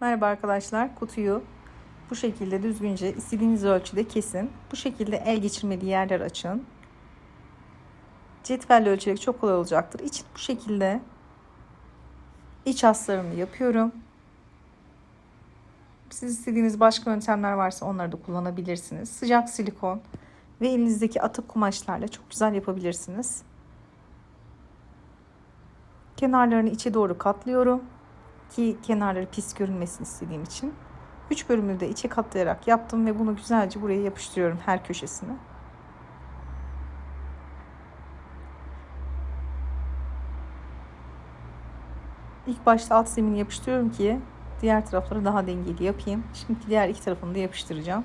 Merhaba arkadaşlar. Kutuyu bu şekilde düzgünce istediğiniz ölçüde kesin. Bu şekilde el geçirmediği yerler açın. Cetvelle ölçerek çok kolay olacaktır. İç bu şekilde iç haslarını yapıyorum. Siz istediğiniz başka yöntemler varsa onları da kullanabilirsiniz. Sıcak silikon ve elinizdeki atık kumaşlarla çok güzel yapabilirsiniz. Kenarlarını içe doğru katlıyorum ki kenarları pis görünmesin istediğim için. 3 bölümü de içe katlayarak yaptım ve bunu güzelce buraya yapıştırıyorum her köşesine. İlk başta alt zemini yapıştırıyorum ki diğer tarafları daha dengeli yapayım. Şimdi diğer iki tarafını da yapıştıracağım.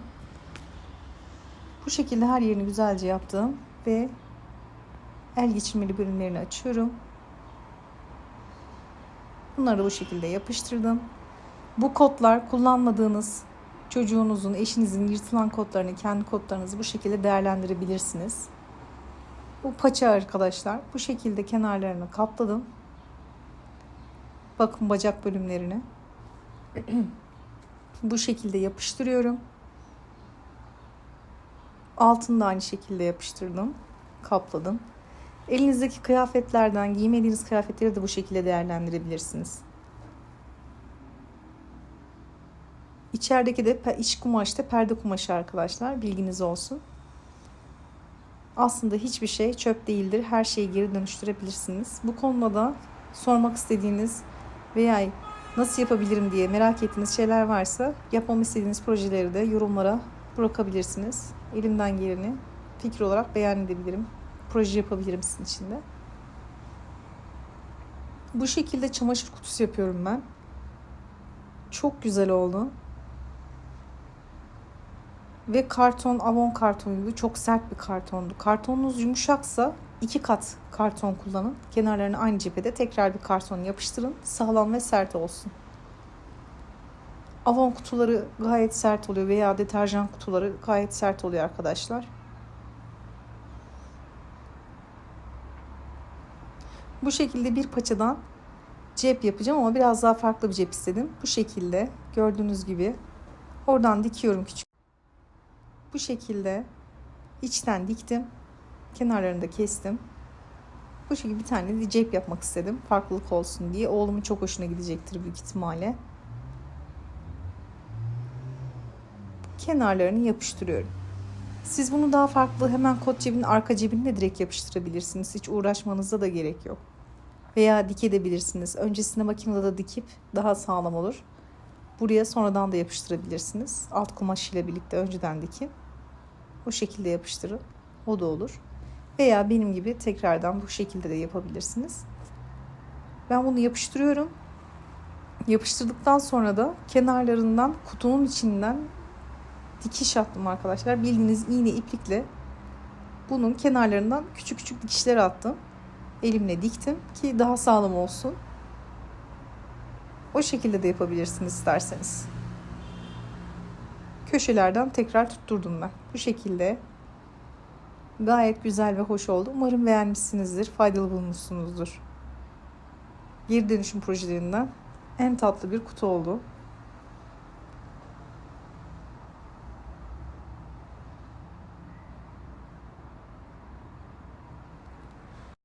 Bu şekilde her yerini güzelce yaptım ve el geçirmeli bölümlerini açıyorum. Bunları bu şekilde yapıştırdım. Bu kodlar kullanmadığınız çocuğunuzun, eşinizin yırtılan kodlarını, kendi kodlarınızı bu şekilde değerlendirebilirsiniz. Bu paça arkadaşlar. Bu şekilde kenarlarını kapladım. Bakın bacak bölümlerini. bu şekilde yapıştırıyorum. Altını da aynı şekilde yapıştırdım. Kapladım. Elinizdeki kıyafetlerden giymediğiniz kıyafetleri de bu şekilde değerlendirebilirsiniz. İçerideki de iç kumaşta perde kumaşı arkadaşlar. Bilginiz olsun. Aslında hiçbir şey çöp değildir. Her şeyi geri dönüştürebilirsiniz. Bu konuda da sormak istediğiniz veya nasıl yapabilirim diye merak ettiğiniz şeyler varsa yapmamı istediğiniz projeleri de yorumlara bırakabilirsiniz. Elimden geleni fikir olarak beyan edebilirim proje yapabilirim sizin için de. Bu şekilde çamaşır kutusu yapıyorum ben. Çok güzel oldu. Ve karton, avon karton gibi çok sert bir kartondu. Kartonunuz yumuşaksa iki kat karton kullanın. Kenarlarını aynı cephede tekrar bir karton yapıştırın. Sağlam ve sert olsun. Avon kutuları gayet sert oluyor veya deterjan kutuları gayet sert oluyor arkadaşlar. Bu şekilde bir paçadan cep yapacağım ama biraz daha farklı bir cep istedim. Bu şekilde gördüğünüz gibi oradan dikiyorum küçük. Bu şekilde içten diktim. Kenarlarını da kestim. Bu şekilde bir tane de cep yapmak istedim. Farklılık olsun diye. Oğlumun çok hoşuna gidecektir büyük ihtimalle. Kenarlarını yapıştırıyorum. Siz bunu daha farklı hemen kot cebinin arka cebine direkt yapıştırabilirsiniz. Hiç uğraşmanıza da gerek yok veya dikebilirsiniz. Öncesinde makinede de dikip daha sağlam olur. Buraya sonradan da yapıştırabilirsiniz. Alt kumaş ile birlikte önceden dikin. O şekilde yapıştırın. O da olur. Veya benim gibi tekrardan bu şekilde de yapabilirsiniz. Ben bunu yapıştırıyorum. Yapıştırdıktan sonra da kenarlarından kutunun içinden dikiş attım arkadaşlar. Bildiğiniz iğne iplikle bunun kenarlarından küçük küçük dikişler attım elimle diktim ki daha sağlam olsun. O şekilde de yapabilirsiniz isterseniz. Köşelerden tekrar tutturdum ben. Bu şekilde gayet güzel ve hoş oldu. Umarım beğenmişsinizdir, faydalı bulmuşsunuzdur. Geri dönüşüm projelerinden en tatlı bir kutu oldu.